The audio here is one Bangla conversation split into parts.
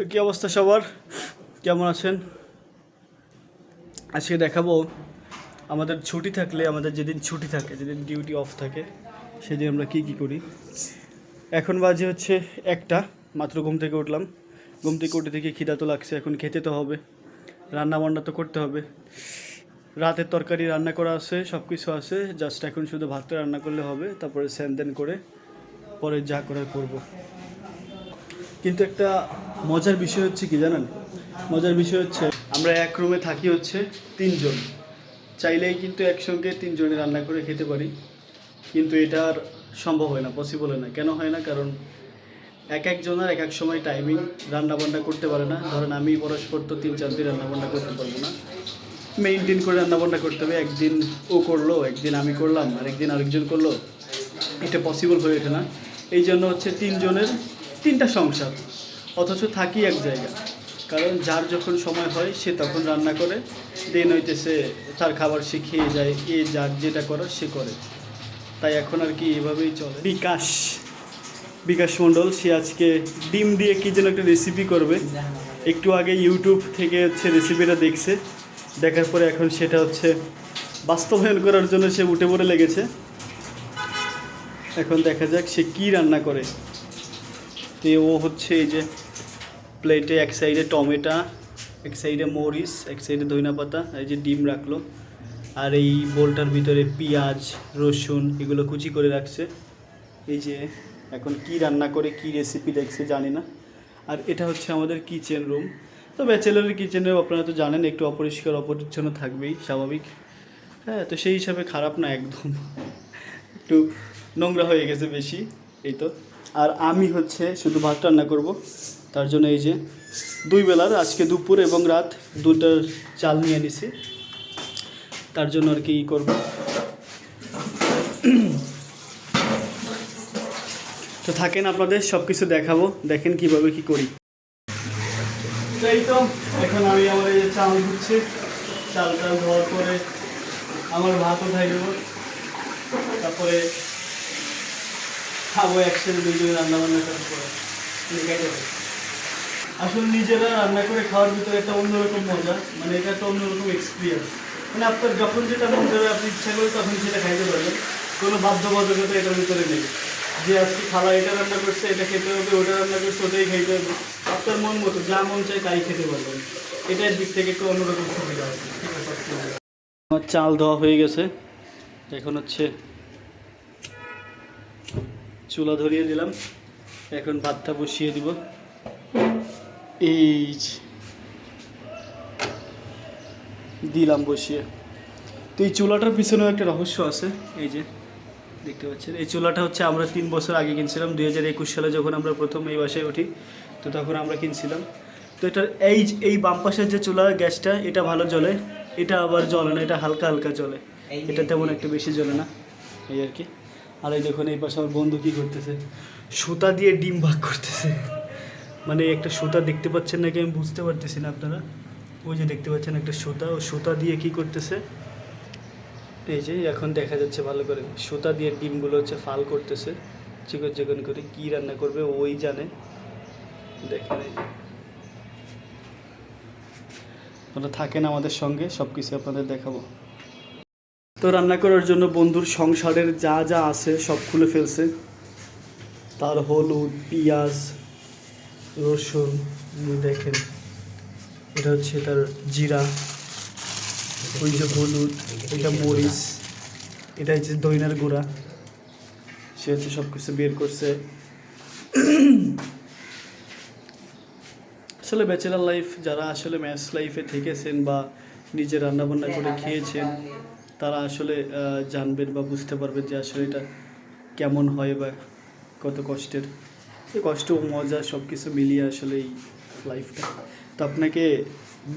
তো কী অবস্থা সবার? কেমন আছেন? আজকে দেখাবো আমাদের ছুটি থাকলে, আমাদের যেদিন ছুটি থাকে, যেদিন ডিউটি অফ থাকে, সেদিন আমরা কী কী করি? এখন বাজে হচ্ছে একটা, মাত্র ঘুম থেকে উঠলাম। ঘুম থেকে উঠে থেকে খিদা তো লাগছে, এখন খেতে তো হবে রান্না বান্না তো করতে হবে। রাতের তরকারি রান্না করা আছে সব কিছু আছে জাস্ট এখন শুধু ভাতটা রান্না করলে হবে, তারপরে স্যান করে পরে যা করার করব। কিন্তু একটা মজার বিষয় হচ্ছে কি জানেন? মজার বিষয় হচ্ছে আমরা এক রুমে থাকি হচ্ছে তিনজন। চাইলেই কিন্তু একসঙ্গে তিনজনে রান্না করে খেতে পারি। কিন্তু এটা আর সম্ভব হয় না পসিবল হয় না। কেন হয় না? কারণ এক একজনের এক এক সময় টাইমিং রান্নাবান্না করতে পারে না। ধরেন আমি পরস্পর তো তিন, চার দিন রান্নাবান্না করতে পারব না। মেনটেন করে রান্নাবান্না করতে হবে। একদিন ও করল, একদিন আমি করলাম আর একদিন আরেকজন করল। এটা পসিবল হয়ে ওঠে না। এই জন্য হচ্ছে তিনজনের তিনটা সংসার। অথচ থাকি এক জায়গা। কারণ যার যখন সময় হয়, সে তখন রান্না করে। দেন হইতেছে তার খাবার সে খেয়ে যায়, এ যার যেটা করার সে করে। তাই এখন আর কি এভাবেই চলে। বিকাশ বিকাশ মণ্ডল, সে আজকে ডিম দিয়ে কী যেন একটা রেসিপি করবে। একটু আগে ইউটিউব থেকে হচ্ছে রেসিপিটা দেখছে। দেখার পরে এখন সেটা হচ্ছে বাস্তবায়ন করার জন্য সে উঠে পড়ে লেগেছে। এখন দেখা যাক সে কি রান্না করে। তো ও হচ্ছে এই যে প্লেটে এক সাইডে টমেটা, এক সাইডে মরিচ, এক সাইডে ধইনা পাতা এই যে ডিম রাখল। আর এই বোলটার ভিতরে পেঁয়াজ, রসুন এগুলো কুচি করে রাখছে। এই যে এখন কি রান্না করে, কি রেসিপি দেখছে জানি না। আর এটা হচ্ছে আমাদের কিচেন রুম তো ব্যাচেলারের কিচেনে আপনারা তো জানেন, একটু অপরিষ্কার, অপরিচ্ছন্ন থাকবেই, স্বাভাবিক। হ্যাঁ তো সেই হিসাবে খারাপ না একদম। একটু নোংরা হয়ে গেছে বেশি, এই তো। আর আমি হচ্ছে শুধু ভাত রান্না করব। তার জন্য এই যে দুই বেলার আজকে দুপুর এবং রাত দুটার চাল নিয়ে নিছি তার জন্য আর কি ই করব। তো থাকেন আপনাদের সব কিছু দেখাবো। দেখেন কীভাবে কি করি। এই তো, এখন আমি আমার এই চাল ধুচ্ছি। চাল টাল ধোয়ার পরে আমার ভাতও দেবো তারপরে খাব একসাথে দুইজনে রান্না বান্না যাবে আসলে নিজেরা রান্না করে খাওয়ার ভিতরে একটা অন্যরকম মজা মানে এটা একটা অন্যরকম এক্সপিরিয়েন্স মানে আপনার যখন যেটা মন যাবে আপনি ইচ্ছা করে তখন সেটা খাইতে পারবেন। কোনো বাধ্যবাধকতা এটার ভিতরে নেই। যে আজকে খালা এটা রান্না করছে, এটা খেতে হবে, ওটা রান্না করছে, ওটাই খাইতে হবে। আপনার মন মতো, যা মন চায় তাই খেতে পারবেন। এটার দিক থেকে একটু অন্যরকম সুবিধা আছে। আছে আমার চাল ধোয়া হয়ে গেছে। এখন হচ্ছে চুলা ধরিয়ে দিলাম। এখন ভাতটা বসিয়ে দিব। এই দিলাম বসিয়ে। তো এই চুলাটার পিছনেও একটা রহস্য আছে। এই যে দেখতে পাচ্ছেন। এই চুলাটা হচ্ছে আমরা তিন বছর আগে কিনছিলাম। দুই হাজার একুশ সালে যখন আমরা প্রথম এই বাসায় উঠি তো তখন আমরা কিনছিলাম। তো এটা এই এই বাম পাশের যে চুলা গ্যাসটা এটা ভালো জ্বলে। এটা আবার জ্বলে না এটা হালকা হালকা জ্বলে। এটা তেমন একটা বেশি জ্বলে না। এই আর কি। আর এই দেখুন, এই পাশে আমার বন্ধু কী করতেছে? সুতা দিয়ে ডিম ভাগ করতেছে। মানে একটা সুতা দেখতে পাচ্ছেন নাকি আমি বুঝতে পারতেছি না আপনারা? ওই যে দেখতে পাচ্ছেন একটা সুতা, ও সুতা দিয়ে কি করতেছে? এই যে, এখন দেখা যাচ্ছে ভালো করে। সুতা দিয়ে ডিমগুলো হচ্ছে ফাল করতেছে। চিকন চিকন করে কি রান্না করবে, ওই জানে। দেখেন আপনারা থাকেন আমাদের সঙ্গে সব কিছু আপনাদের দেখাবো। তো রান্না করার জন্য বন্ধুর সংসারের যা যা আছে সব খুলে ফেলছে। তার হলুদ, পেঁয়াজ, রসুন দেখেন, এটা হচ্ছে তার জিরা, ওই যে হলুদ, এটা মরিচ, এটা হচ্ছে দইনার গুঁড়া, সে হচ্ছে সব কিছু বের করছে। আসলে ব্যাচেলার লাইফ, যারা আসলে ম্যাচ লাইফে থেকেছেন বা নিজে রান্নাবান্না করে খেয়েছেন তারা আসলে জানবেন বা বুঝতে পারবেন যে আসলে এটা কেমন হয় বা কত কষ্টের। এই কষ্ট, মজা সব কিছু মিলিয়ে আসলে এই লাইফটা তো আপনাকে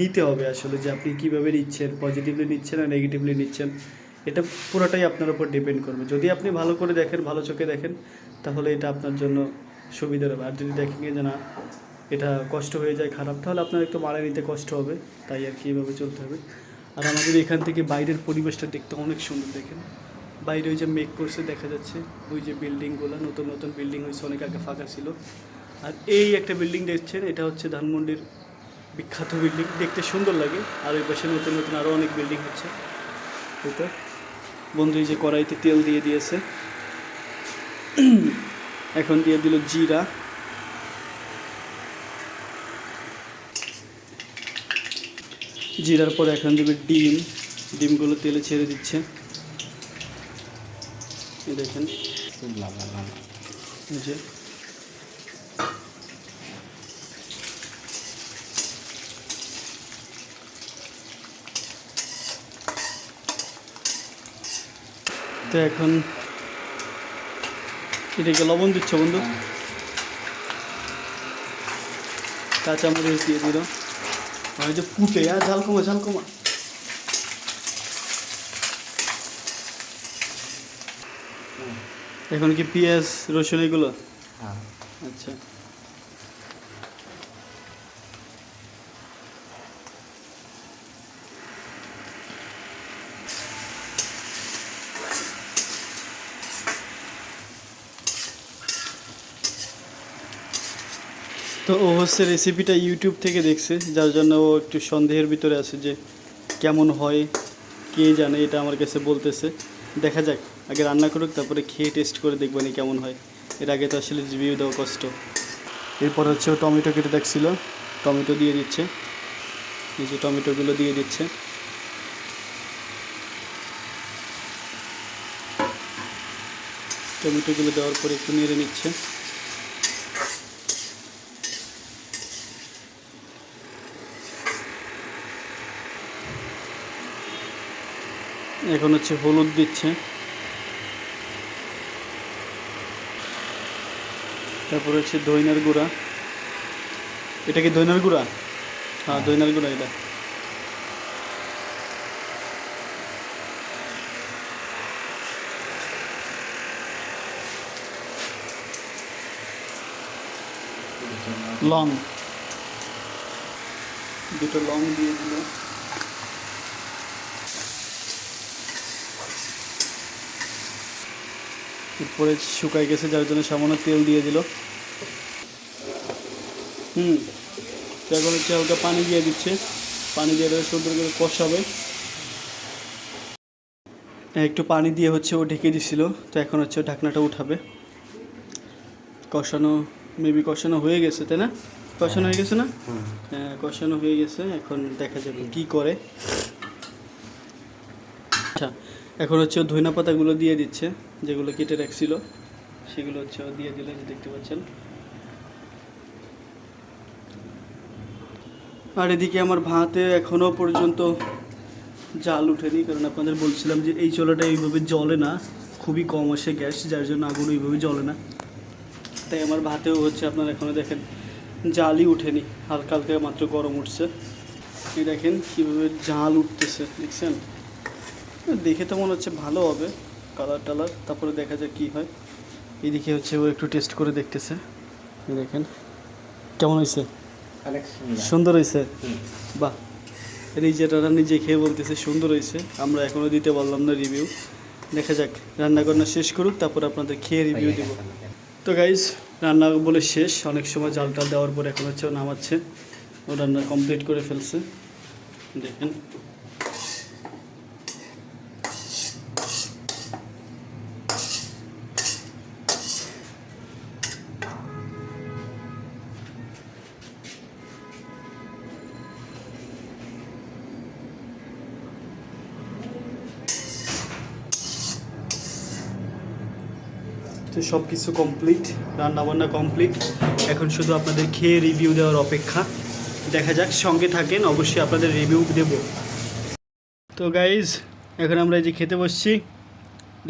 নিতে হবে আসলে যে আপনি কীভাবে নিচ্ছেন পজিটিভলি নিচ্ছেন আর নেগেটিভলি নিচ্ছেন। এটা পুরোটাই আপনার উপর ডিপেন্ড করবে। যদি আপনি ভালো করে দেখেন, ভালো চোখে দেখেন, তাহলে এটা আপনার জন্য সুবিধার হবে। আর যদি দেখেন যে না, এটা কষ্ট হয়ে যায়, খারাপ, তাহলে আপনার একটু মারা নিতে কষ্ট হবে। তাই আর কি এভাবে চলতে হবে। আর আমাদের এখান থেকে বাইরের পরিবেশটা দেখতে অনেক সুন্দর, দেখেন। বাইরে ওই যে মেক করছে, দেখা যাচ্ছে। ওই যে বিল্ডিংগুলো, নতুন নতুন বিল্ডিং হয়েছে, অনেক আগে ফাঁকা ছিল। আর এই একটা বিল্ডিং দেখছেন, এটা হচ্ছে ধানমন্ডির বিখ্যাত বিল্ডিং। দেখতে সুন্দর লাগে। আর ওই পাশে নতুন নতুন আরও অনেক বিল্ডিং হচ্ছে। এটা বন্ধু, এই যে কড়াইতে তেল দিয়ে দিয়েছে। এখন দিয়ে দিল জিরা। জিরার পরে এখন দেবে ডিম। ডিমগুলো তেলে ছেড়ে দিচ্ছে। দেখেন। যে। তো এখন এটাকে লবণ দিচ্ছ বন্ধু? কাঁচামরিচ দিয়ে দিল। আর এই যে ফুটে আর ঝাল কমা ঝাল কমা। এখন কি পেঁয়াজ, রসুন এগুলো? হ্যাঁ। তো ও হচ্ছে রেসিপিটা ইউটিউব থেকে দেখছে, যার জন্য ও একটু সন্দেহের ভিতরে আছে যে কেমন হয়, কে জানে, এটা আমার কাছে বলতেছে। দেখা যাক, আগে রান্না করুক, তারপরে খেয়ে টেস্ট করে দেখবেন কেমন হয়। এর আগে তো আসলে রিভিউ দেওয়া কষ্ট। এরপর হচ্ছে টমেটো কেটে দেখছিল, টমেটো দিয়ে দিচ্ছে। এই যে টমেটোগুলো দিয়ে দিচ্ছে। টমেটোগুলো দেওয়ার পরে একটু নেড়ে নিচ্ছে। এখন হচ্ছে হলুদ দিচ্ছে। তারপর হচ্ছে দইনার গুঁড়া। এটা কি দইনার গুঁড়া? হ্যাঁ দইনার গুঁড়া এটা। লং। দুটো লং দিয়ে দিল এরপরে শুকাই গেছে যার জন্য সামান্য তেল দিয়ে দিল। হুম এখন হচ্ছে হালকা পানি দিয়ে দিচ্ছে। পানি দিয়ে দেবে সুন্দর করে কষাবে। একটু পানি দিয়ে হচ্ছে ও ঢেকে দিছিল তো এখন হচ্ছে ঢাকনাটা উঠাবে। কষানো মেবি কষানো হয়ে গেছে তাই না? কষানো হয়ে গেছে না? হ্যাঁ কষানো হয়ে গেছে এখন দেখা যাবে কি করে। এখন হচ্ছে ধইনা পাতাগুলো দিয়ে দিচ্ছে, যেগুলো কেটে রাখছিল, সেগুলো হচ্ছে দিয়ে দিলে দেখতে পাচ্ছেন। আর এদিকে আমার ভাতে এখনও পর্যন্ত জাল উঠেনি, কারণ আপনাদের বলছিলাম যে এই চোলাটা এইভাবে জ্বলে না, খুবই কম আসে গ্যাস, যার জন্য আগুন এইভাবে জ্বলে না। তাই আমার ভাতেও হচ্ছে আপনারা এখনও দেখেন, জালই উঠেনি, হালকা হালকা মাত্র গরম উঠছে। এই দেখেন কীভাবে জাল উঠতেছে, দেখছেন? দেখে তো মনে হচ্ছে ভালো হবে কালার টালার তারপরে দেখা যাক কী হয়। এদিকে হচ্ছে ও একটু টেস্ট করে দেখতেছে। দেখেন কেমন হয়েছে সুন্দর হয়েছে। বাহ। নিজেরা নিজে খেয়ে বলতেছে সুন্দর হয়েছে আমরা এখনও দিতে পারলাম না রিভিউ দেখা যাক রান্না বান্না শেষ করুক তারপর আপনাদের খেয়ে রিভিউ দিব। তো গাইজ রান্না বলে শেষ। অনেক সময় জাল টাল দেওয়ার পর এখন হচ্ছে ও নামাচ্ছে। ও রান্না কমপ্লিট করে ফেলছে। দেখেন। তো সব কিছু কমপ্লিট রান্নাবান্না কমপ্লিট এখন শুধু আপনাদের খেয়ে রিভিউ দেওয়ার অপেক্ষা। দেখা যাক সঙ্গে থাকেন অবশ্যই আপনাদের রিভিউ দেব। তো গাইজ এখন আমরা এই যে খেতে বসছি।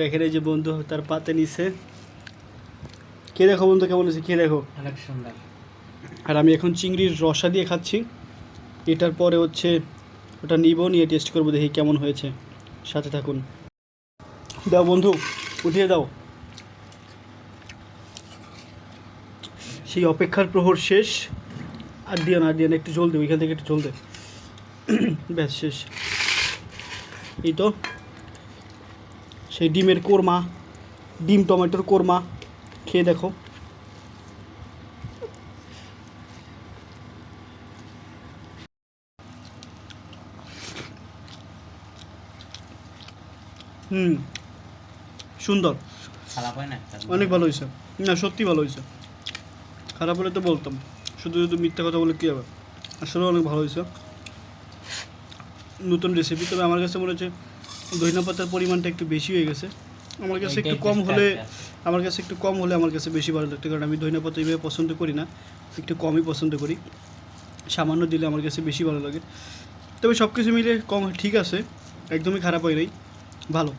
দেখেন এই যে বন্ধু তার পাতে নিছে। কে দেখো বন্ধু কেমন আছে? খেয়ে দেখো? আর আমি এখন চিংড়ির রসা দিয়ে খাচ্ছি। এটার পরে হচ্ছে ওটা নিব নিয়ে টেস্ট করব দেখি কেমন হয়েছে। সাথে থাকুন। দাও বন্ধু উঠিয়ে দাও। সেই অপেক্ষার প্রহর শেষ। আর দিও না আর দিও না একটু জলদি ওইখান থেকে একটু জলদি ব্যাস শেষ। এই তো। সেই ডিমের কোরমা ডিম টমেটোর কোরমা খেয়ে দেখো। হুম সুন্দর। অনেক ভালো হয়েছে। না সত্যি ভালো হয়েছে। খারাপ হলে তো বলতাম। শুধু শুধু মিথ্যা কথা বলে কী হবে? আসলে অনেক ভালো হয়েছে। নতুন রেসিপি তবে আমার কাছে মনে হচ্ছে ধনিয়া পাতার পরিমাণটা একটু বেশি হয়ে গেছে। আমার কাছে একটু কম হলে আমার কাছে একটু কম হলে আমার কাছে বেশি ভালো লাগতো কারণ আমি ধনিয়া পাতা এইভাবে পছন্দ করি না একটু কমই পছন্দ করি। সামান্য দিলে আমার কাছে বেশি ভালো লাগে। তবে সব কিছু মিলে কম ঠিক আছে একদমই খারাপ হয় নাই ভালো।